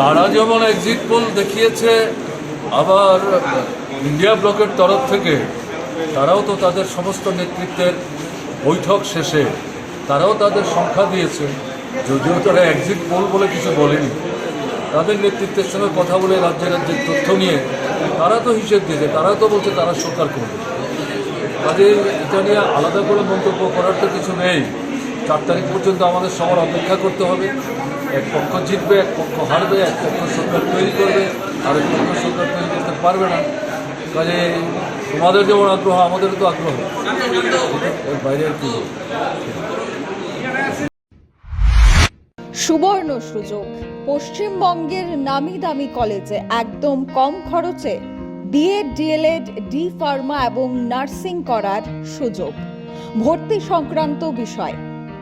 তারা যেমন exit pole দেখিয়েছে, আবার ইন্ডিয়া ব্লকের তরফ থেকে, তারাও তো তাদের সমস্ত নেতৃত্বের বৈঠক শেষে, তারাও তাদের সংখ্যা দিয়েছে। যদিও তারা এক্সিট পোল বলে কিছু বলেনি। তাদের নেতৃত্বের সঙ্গে কথা বলে রাজ্যের রাজ্যের তথ্য নিয়ে, তারা তো হিসেব দিয়েছে, তারা তো বলছে তারা সরকার করবে। কাজে এটা নিয়ে আলাদা করে মন্তব্য করার তো কিছু নেই। চার তারিখ পর্যন্ত আমাদের সবার অপেক্ষা করতে হবে। এক পক্ষ জিতবে, এক পক্ষ হারবে, এক পক্ষ সরকার তৈরি করবে, আর এক পক্ষ সরকার তৈরি করতে পারবে না। কাজে তোমাদের যেমন আগ্রহ, আমাদেরও তো আগ্রহ। বাইরে আর সুবর্ণ সুযোগ। পশ্চিমবঙ্গের নামি দামি কলেজে একদম কম খরচে B Ed D El Ed, D pharma এবং নার্সিং করার সুযোগ। ভর্তি সংক্রান্ত বিষয়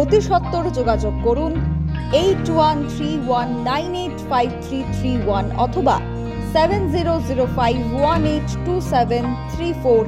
অতি সত্বর যোগাযোগ করুন eight one three one nine eight five three three one অথবা seven zero zero five one eight two seven three four